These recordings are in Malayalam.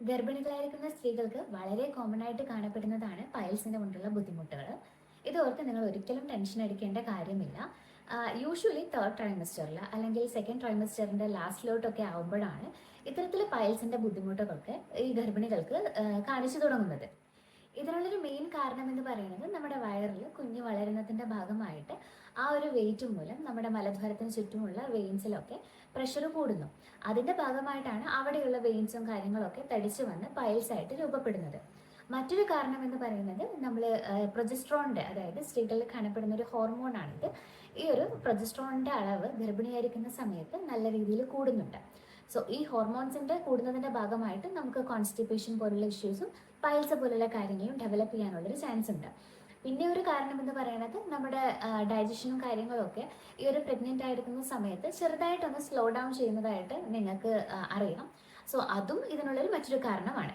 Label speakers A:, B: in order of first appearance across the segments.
A: ഗർഭിണികളായിരിക്കുന്ന സ്ത്രീകൾക്ക് വളരെ കോമൺ ആയിട്ട് കാണപ്പെടുന്നതാണ് പൈൽസിന്റെ കൊണ്ടുള്ള ബുദ്ധിമുട്ടുകൾ ഇത് ഓർത്ത് നിങ്ങൾ ഒരിക്കലും ടെൻഷൻ അടിക്കേണ്ട കാര്യമില്ല. യൂഷ്വലി തേർഡ് ട്രൈമസ്റ്ററിൽ അല്ലെങ്കിൽ സെക്കൻഡ് ട്രൈമസ്റ്ററിന്റെ ലാസ്റ്റിലോട്ടൊക്കെ ആവുമ്പോഴാണ് ഇത്തരത്തിൽ പൈൽസിന്റെ ബുദ്ധിമുട്ടുകളൊക്കെ ഈ ഗർഭിണികൾക്ക് കാണിച്ചു തുടങ്ങുന്നത്. ഇതിനുള്ളൊരു മെയിൻ കാരണം എന്ന് പറയുന്നത് നമ്മുടെ വയറിൽ കുഞ്ഞ് വളരുന്നതിന്റെ ഭാഗമായിട്ട് ആ ഒരു വെയിറ്റ് മൂലം നമ്മുടെ മലദ്വാരത്തിന് ചുറ്റുമുള്ള വെയിൻസിലൊക്കെ പ്രഷർ കൂടുന്നു. അതിന്റെ ഭാഗമായിട്ടാണ് അവിടെയുള്ള വെയിൻസും കാര്യങ്ങളൊക്കെ തടിച്ചു വന്ന് പൈൽസായിട്ട് രൂപപ്പെടുന്നത്. മറ്റൊരു കാരണം എന്ന് പറയുന്നത് നമ്മൾ പ്രൊജസ്ട്രോണിന്റെ അതായത് സ്ത്രീകളിൽ കാണപ്പെടുന്ന ഒരു ഹോർമോണാണിത്. ഈ ഒരു പ്രൊജസ്ട്രോണിന്റെ അളവ് ഗർഭിണിയായിരിക്കുന്ന സമയത്ത് നല്ല രീതിയിൽ കൂടുന്നുണ്ട്. സോ ഈ ഹോർമോൺസിന്റെ കൂടുന്നതിന്റെ ഭാഗമായിട്ട് നമുക്ക് കോൺസ്റ്റിപ്പേഷൻ പോലുള്ള ഇഷ്യൂസും പൈൽസ് പോലുള്ള കാര്യങ്ങളും ഡെവലപ്പ് ചെയ്യാനുള്ളൊരു ചാൻസ് ഉണ്ട്. പിന്നെ ഒരു കാരണം എന്ന് പറയുന്നത് നമ്മുടെ ഡൈജഷനും കാര്യങ്ങളും ഒക്കെ ഈ ഒരു പ്രഗ്നന്റ് ആയിരിക്കുന്ന സമയത്ത് ചെറുതായിട്ടൊന്ന് സ്ലോ ഡൗൺ ചെയ്യുന്നതായിട്ട് നിങ്ങൾക്ക് അറിയാം സോ അതും ഇതിനുള്ളൊരു മറ്റൊരു കാരണമാണ്.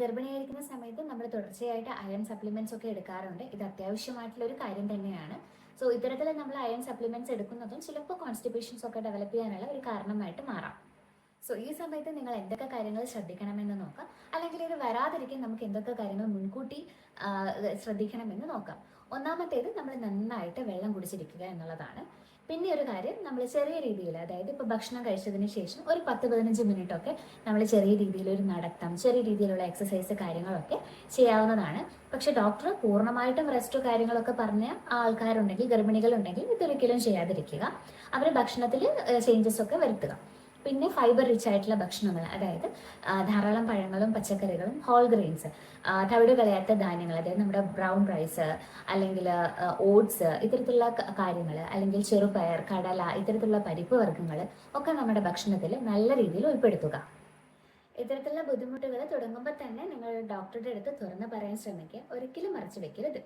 A: ഗർഭിണിയായിരിക്കുന്ന സമയത്ത് നമ്മൾ തുടർച്ചയായിട്ട് അയൺ സപ്ലിമെന്റ്സ് ഒക്കെ എടുക്കാറുണ്ട്. ഇത് അത്യാവശ്യമായിട്ടുള്ള ഒരു കാര്യം തന്നെയാണ്. സോ ഇത്തരത്തിൽ നമ്മൾ അയൺ സപ്ലിമെന്റ്സ് എടുക്കുന്നതും ചിലപ്പോൾ കോൺസ്റ്റിപ്പേഷൻസ് ഒക്കെ ഡെവലപ്പ് ചെയ്യാനുള്ള ഒരു കാരണമായിട്ട് മാറാം. സോ ഈ സമയത്ത് നിങ്ങൾ എന്തൊക്കെ കാര്യങ്ങൾ ശ്രദ്ധിക്കണമെന്ന് നോക്കാം. അല്ലെങ്കിൽ ഇത് വരാതിരിക്കാൻ നമുക്ക് എന്തൊക്കെ കാര്യങ്ങൾ മുൻകൂട്ടി ശ്രദ്ധിക്കണമെന്ന് നോക്കാം. ഒന്നാമത്തേത് നമ്മൾ നന്നായിട്ട് വെള്ളം കുടിച്ചിരിക്കുക എന്നുള്ളതാണ്. പിന്നെ ഒരു കാര്യം നമ്മൾ ചെറിയ രീതിയിൽ അതായത് ഇപ്പോൾ ഭക്ഷണം കഴിച്ചതിന് ശേഷം ഒരു പത്ത് പതിനഞ്ച് മിനിറ്റ് ഒക്കെ നമ്മൾ ചെറിയ രീതിയിൽ ഒരു നടത്തം ചെറിയ രീതിയിലുള്ള എക്സസൈസ് കാര്യങ്ങളൊക്കെ ചെയ്യാവുന്നതാണ്. പക്ഷെ ഡോക്ടർ പൂർണമായിട്ടും റെസ്റ്റ് കാര്യങ്ങളൊക്കെ പറഞ്ഞ ആൾക്കാരുണ്ടെങ്കിൽ ഗർഭിണികളുണ്ടെങ്കിൽ ഇതൊരിക്കലും ചെയ്യാതിരിക്കുക. അവർ ഭക്ഷണത്തിൽ ചേഞ്ചസ് ഒക്കെ വരുത്തുക. പിന്നെ ഫൈബർ റിച്ച് ആയിട്ടുള്ള ഭക്ഷണങ്ങൾ അതായത് ധാരാളം പഴങ്ങളും പച്ചക്കറികളും ഹോൾ ഗ്രെയിൻസ് തവിട് കളയാത്ത ധാന്യങ്ങൾ അതായത് നമ്മുടെ ബ്രൗൺ റൈസ് അല്ലെങ്കിൽ ഓട്സ് ഇത്തരത്തിലുള്ള കാര്യങ്ങൾ അല്ലെങ്കിൽ ചെറുപയർ കടല ഇത്തരത്തിലുള്ള പരിപ്പ് വർഗങ്ങൾ ഒക്കെ നമ്മുടെ ഭക്ഷണത്തിൽ നല്ല രീതിയിൽ ഉൾപ്പെടുത്തുക. ഇത്തരത്തിലുള്ള ബുദ്ധിമുട്ടുകൾ തുടങ്ങുമ്പോൾ തന്നെ നിങ്ങൾ ഡോക്ടറുടെ അടുത്ത് തുറന്ന് പറയാൻ ശ്രമിക്കുക. ഒരിക്കലും മറച്ചു വെക്കരുത്.